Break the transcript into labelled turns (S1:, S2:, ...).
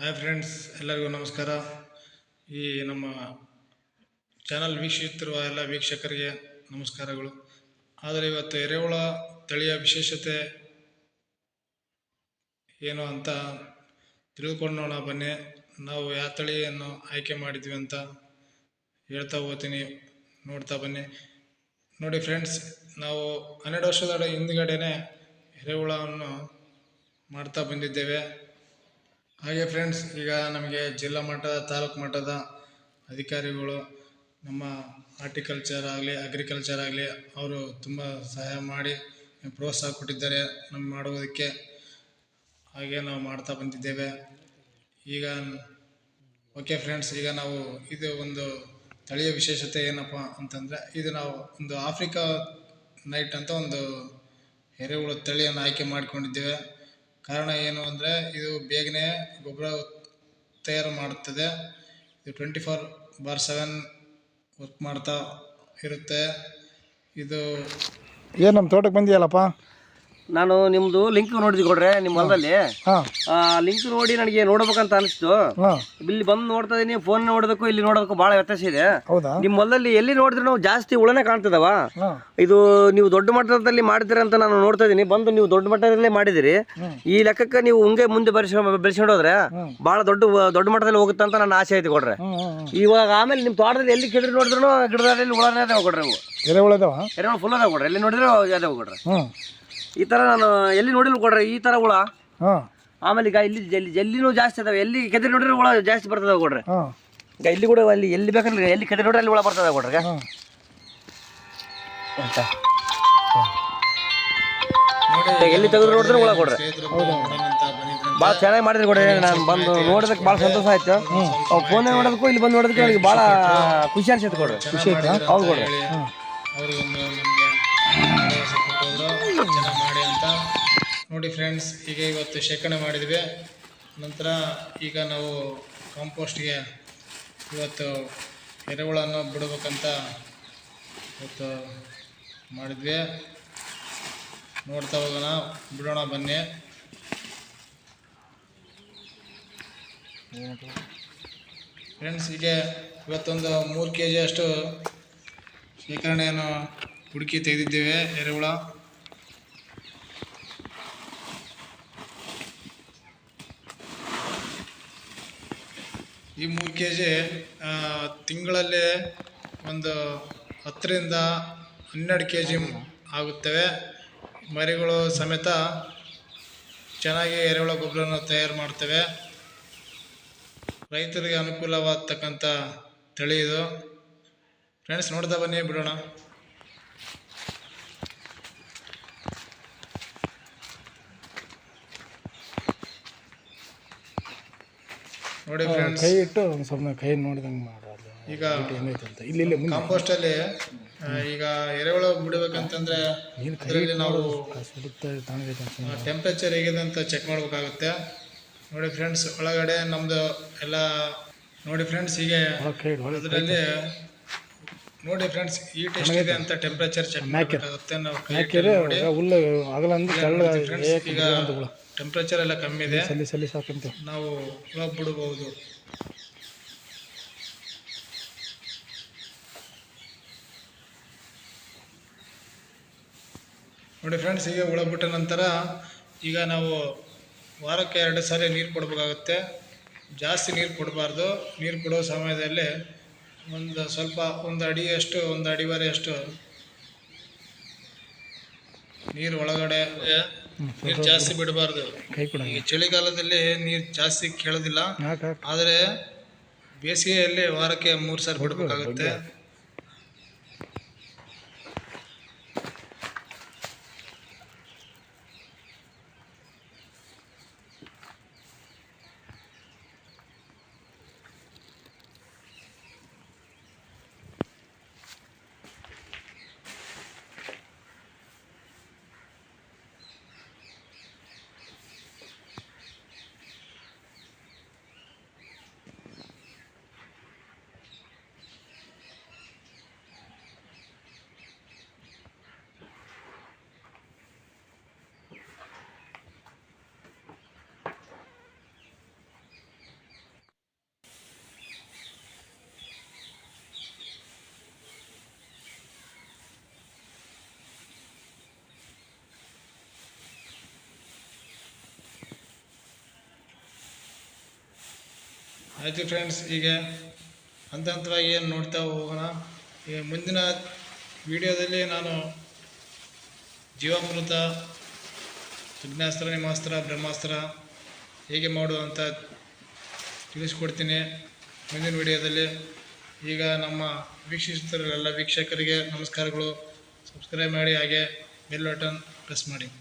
S1: Hi friends ಎಲ್ಲರಿಗೂ ನಮಸ್ಕಾರ. ಈ ನಮ್ಮ ಚಾನಲ್ ವೀಕ್ಷಿಸುತ್ತಿರುವ ಎಲ್ಲ ವೀಕ್ಷಕರಿಗೆ ನಮಸ್ಕಾರಗಳು. ಆದರೆ ಇವತ್ತು ಎರೆಹುಳ ತಳಿಯ ವಿಶೇಷತೆ ಏನು ಅಂತ ತಿಳ್ಕೊಳ್ಳೋಣ ಬನ್ನಿ. ನಾವು ಯಾವ ತಳಿಯನ್ನು ಆಯ್ಕೆ ಮಾಡಿದ್ವಿ ಅಂತ ಹೇಳ್ತಾ ಹೋಗ್ತೀನಿ, ನೋಡ್ತಾ ಬನ್ನಿ. ನೋಡಿ ಫ್ರೆಂಡ್ಸ್ ನಾವು ಹನ್ನೆರಡು ವರ್ಷದ ಹಿಂದ್ಗಡೆನೆ ಎರೆಹುಳವನ್ನು ಮಾಡ್ತಾ ಬಂದಿದ್ದೇವೆ. ಹಾಗೆ ಫ್ರೆಂಡ್ಸ್ ಈಗ ನಮಗೆ ಜಿಲ್ಲಾ ಮಟ್ಟದ, ತಾಲೂಕು ಮಟ್ಟದ ಅಧಿಕಾರಿಗಳು ನಮ್ಮ ಹಾರ್ಟಿಕಲ್ಚರ್ ಆಗಲಿ ಅಗ್ರಿಕಲ್ಚರ್ ಆಗಲಿ ಅವರು ತುಂಬ ಸಹಾಯ ಮಾಡಿ ಪ್ರೋತ್ಸಾಹ ಕೊಟ್ಟಿದ್ದಾರೆ ನಮ್ಮ ಮಾಡುವುದಕ್ಕೆ. ಹಾಗೆ ನಾವು ಮಾಡ್ತಾ ಬಂದಿದ್ದೇವೆ. ಈಗ ಓಕೆ ಫ್ರೆಂಡ್ಸ್ ಈಗ ನಾವು ಇದು ಒಂದು ತಳಿಯ ವಿಶೇಷತೆ ಏನಪ್ಪ ಅಂತಂದರೆ, ಇದು ನಾವು ಒಂದು ಆಫ್ರಿಕಾ ನೈಟ್ ಅಂತ ಒಂದು ಎರೆಹುಳು ತಳಿಯನ್ನು ಆಯ್ಕೆ ಮಾಡಿಕೊಂಡಿದ್ದೇವೆ. ಕಾರಣ ಏನು ಅಂದರೆ ಇದು ಬೇಗನೆ ಗೊಬ್ಬರ ತಯಾರು ಮಾಡುತ್ತದೆ. ಇದು twenty four by seven work ಮಾಡ್ತಾ ಇರುತ್ತೆ. ಇದು
S2: ಏನು ನಮ್ಮ ತೋಟಕ್ಕೆ ಬಂದಿಯಲ್ಲಪ್ಪ?
S3: ನಾನು ನಿಮ್ದು ಲಿಂಕ್ ನೋಡಿದ್ವಿ ಕೊಡ್ರೆ ನಿಮ್ಮ ಹೊಲದಲ್ಲಿ. ಆ ಲಿಂಕ್ ನೋಡಿ ನನಗೆ ನೋಡಬೇಕಂತ ಅನಿಸ್ತು. ಇಲ್ಲಿ ಬಂದು ನೋಡ್ತಾ ಇದೀನಿ ಫೋನ್ ನೋಡೋದಕ್ಕೂ ಇಲ್ಲಿ ನೋಡೋದಕ್ಕೂ ಬಹಳ ವ್ಯತ್ಯಾಸ ಇದೆ. ನಿಮ್ಮ ಹೊಲದಲ್ಲಿ ಎಲ್ಲಿ ನೋಡಿದ್ರು ಜಾಸ್ತಿ ಉಳನೆ ಕಾಣ್ತದವ. ಇದು ನೀವು ದೊಡ್ಡ ಮಟ್ಟದಲ್ಲಿ ಮಾಡ್ತೀರ ಅಂತ ನಾನು ನೋಡ್ತಾ ಇದೀನಿ. ಬಂದು ನೀವು ದೊಡ್ಡ ಮಟ್ಟದಲ್ಲೇ ಮಾಡಿದಿರಿ ಈ ಲೆಕ್ಕಕ್ಕೆ ನೀವು ಹಂಗೆ ಮುಂದೆ ಬೆಳೆಸ್ಕೊಂಡು ಬೆಳೆಸ್ಕೊಂಡು ಹೋದ್ರೆ ಭಾಳ ದೊಡ್ಡ ದೊಡ್ಡ ಮಟ್ಟದಲ್ಲಿ ಹೋಗುತ್ತೆ ಅಂತ ನನ್ನ ಆಸೆ ಐತಿ ಕೊಡ್ರೆ. ಇವಾಗ ಆಮೇಲೆ ನಿಮ್ಮ ತೋಟದಲ್ಲಿ ಎಲ್ಲಿ ಕೆಡ್ರಿ ನೋಡಿದ್ರು ಗಿಡದಲ್ಲಿ ಉಳನೇ ಅದಾವ ಕೊಡ್ರಿ ನೀವು
S2: ಎರೆಹುಳ
S3: ಎರೆ ಫುಲ್ ಅದಾವ ಕೊಡ್ರಿ. ಎಲ್ಲಿ ನೋಡಿದ್ರು ಅದಾವ ಕೊಡ್ರಿ. ಈ ಥರ ನಾನು ಎಲ್ಲಿ ನೋಡಿಲ್ಲ ಕೊಡ್ರಿ ಈ ಥರ ಹುಳ.
S2: ಹಾಂ.
S3: ಆಮೇಲೆ ಈಗ ಇಲ್ಲಿ ಜಲ್ಲಿ ಜಲ್ಲಿನೂ ಜಾಸ್ತಿ ಅದಾವೆ. ಎಲ್ಲಿ ಕೆದರಿ ನೋಡಿದ್ರೆ ಹುಳ ಜಾಸ್ತಿ ಬರ್ತದೆ ಕೊಡ್ರಿ.
S2: ಹಾಂ.
S3: ಈಗ ಇಲ್ಲಿ ಕೂಡ ಅಲ್ಲಿ ಎಲ್ಲಿ ಬೇಕಂದ್ರೆ ಎಲ್ಲಿ ಕೆದರಿ ನೋಡ್ರಿ ಅಲ್ಲಿ ಹುಳ ಬರ್ತದೆ ಕೊಡ್ರಿ.
S2: ಹಾಂ.
S3: ಅಂತ.
S1: ನೋಡಿ
S3: ಎಲ್ಲಿ ತೆಗೆದು ನೋಡಿದ್ರೆ ಹುಳ ಕೊಡ್ರಿ. ಭಾಳ ಚೆನ್ನಾಗಿ ಮಾಡಿದ್ರಿ ಕೊಡ್ರಿ. ನಾನು ಬಂದು ನೋಡೋದಕ್ಕೆ ಭಾಳ ಸಂತೋಷ ಆಯ್ತು. ಫೋನ್ ನೋಡೋದಕ್ಕೂ ಇಲ್ಲಿ ಬಂದು ನೋಡೋದಕ್ಕೆ ನನಗೆ ಭಾಳ ಖುಷಿ ಅನ್ಸುತ್ತೆ ಕೊಡ್ರಿ.
S1: ಖುಷಿ ಆಯ್ತು?
S3: ಹೌದು ಕೊಡ್ರಿ.
S1: ನೋಡಿ ಫ್ರೆಂಡ್ಸ್ ಈಗ ಇವತ್ತು ಶೇಖರಣೆ ಮಾಡಿದ್ವಿ. ನಂತರ ಈಗ ನಾವು ಕಾಂಪೋಸ್ಟ್ಗೆ ಇವತ್ತು ಎರೆಹುಳನ್ನು ಬಿಡಬೇಕಂತ ಇವತ್ತು ಮಾಡಿದ್ವಿ. ನೋಡ್ತಾ ಹೋಗೋಣ, ಬಿಡೋಣ ಬನ್ನಿ. ಫ್ರೆಂಡ್ಸ್ ಹೀಗೆ ಇವತ್ತೊಂದು ಮೂರು ಕೆ ಜಿಯಷ್ಟು ಶೇಖರಣೆಯನ್ನು ಹುಡುಕಿ ತೆಗೆದಿದ್ದೇವೆ ಎರೆಹುಳ. ಈ ಮೂರು ಕೆ ಜಿ ತಿಂಗಳಲ್ಲಿ ಒಂದು ಹತ್ತರಿಂದ ಹನ್ನೆರಡು ಕೆ ಜಿ ಆಗುತ್ತವೆ. ಮರಿಗಳು ಸಮೇತ ಚೆನ್ನಾಗಿ ಎರೆಹುಳ ಗೊಬ್ಬರನ ತಯಾರು ಮಾಡ್ತವೆ. ರೈತರಿಗೆ ಅನುಕೂಲವಾಗ್ತಕ್ಕಂಥ ತಳಿ ಇದು. ಫ್ರೆಂಡ್ಸ್ ನೋಡ್ತಾ ಬನ್ನಿ, ಬಿಡೋಣ. ನೋಡಿ ಫ್ರೆಂಡ್ಸ್
S2: ಕೈ ಇಟ್ಟು ಒಂದು ಸ್ವಲ್ಪ ಕೈ ನೋಡಿದಂಗೆ ಮಾಡೋದು
S1: ಈಗ
S2: ಏನೈತೆ ಅಂತ. ಇಲ್ಲಿ ಇಲ್ಲಿ ಮುಂದೆ.
S1: ಆ, ಈಗ ಎರೆಹುಳ ಬಿಡಬೇಕಂತಂದ್ರೆ
S2: ನೀನು ಕೈ
S1: ನಾವು
S2: ಸುಡುತ್ತೆ ಅಂತ
S1: ಟೆಂಪ್ರೇಚರ್ ಹೇಗಿದೆ ಅಂತ ಚೆಕ್ ಮಾಡಬೇಕಾಗುತ್ತೆ. ನೋಡಿ ಫ್ರೆಂಡ್ಸ್ ಒಳಗಡೆ ನಮ್ಮದು ಎಲ್ಲ ನೋಡಿ ಫ್ರೆಂಡ್ಸ್ ಹೀಗೆ
S2: ಒಳಗೆ ಕೈ ಇಡು, ಒಳಗೆ
S1: ಅದರಲ್ಲಿ ನೋಡಿ ಫ್ರೆಂಡ್ಸ್ ಟೆಸ್ಟ್ ಇದೆ ಅಂತ ಟೆಂಪರೇಚರ್ ಚೆಕ್ ಮಾಡಬೇಕಾಗುತ್ತೆ ನಾವು ನೋಡಿ.
S2: ಹುಲ್ಲು ಆಗಲ್ಲ ಅಂದ್ರೆ ತೆಳ್ಳ
S1: ಈಗ ಟೆಂಪ್ರೇಚರ್ ಎಲ್ಲ ಕಮ್ಮಿ ಇದೆ.
S2: ಸಲ್ಲಿ ಸಲ್ಲಿ ಸಾಕಂತ.
S1: ನಾವು ಇವಾಗ ಬಿಡಬಹುದು ನೋಡಿ ಫ್ರೆಂಡ್ಸ್ ಈಗ ಹುಳ ಬಿಟ್ಟ ನಂತರ ಈಗ ನಾವು ವಾರಕ್ಕೆ ಎರಡು ಸಾರಿ ನೀರು ಕೊಡಬೇಕಾಗುತ್ತೆ. ಜಾಸ್ತಿ ನೀರು ಕೊಡಬಾರ್ದು. ನೀರು ಕೊಡೋ ಸಮಯದಲ್ಲಿ ಒಂದು ಸ್ವಲ್ಪ ಒಂದು ಅಡಿಯಷ್ಟು ಒಂದು ಅಡಿವರೆಯಷ್ಟು ನೀರು ಒಳಗಡೆ ನೀರು ಜಾಸ್ತಿ ಬಿಡಬಾರ್ದು. ಈ ಚಳಿಗಾಲದಲ್ಲಿ ನೀರು ಜಾಸ್ತಿ ಕೇಳೋದಿಲ್ಲ. ಆದರೆ ಬೇಸಿಗೆಯಲ್ಲಿ ವಾರಕ್ಕೆ ಮೂರು ಸಾರಿ ಬಿಡಬೇಕಾಗುತ್ತೆ. ಆಯಿತು ಫ್ರೆಂಡ್ಸ್ ಈಗ ಹಂತ ಹಂತವಾಗಿ ಏನು ನೋಡ್ತಾ ಹೋಗೋಣ. ಈಗ ಮುಂದಿನ ವಿಡಿಯೋದಲ್ಲಿ ನಾನು ಜೀವಾಮೃತ ಅಗ್ನಾಸ್ತ್ರ ನಿಮಾಸ್ತ್ರ ಬ್ರಹ್ಮಾಸ್ತ್ರ ಹೇಗೆ ಮಾಡು ಅಂತ ತಿಳಿಸ್ಕೊಡ್ತೀನಿ ಮುಂದಿನ ವಿಡಿಯೋದಲ್ಲಿ. ಈಗ ನಮ್ಮ ವೀಕ್ಷಿಸುತ್ತಿರೋ ಎಲ್ಲ ವೀಕ್ಷಕರಿಗೆ ನಮಸ್ಕಾರಗಳು. ಸಬ್ಸ್ಕ್ರೈಬ್ ಮಾಡಿ ಹಾಗೆ ಬೆಲ್ ಬಟನ್ ಪ್ರೆಸ್ ಮಾಡಿ.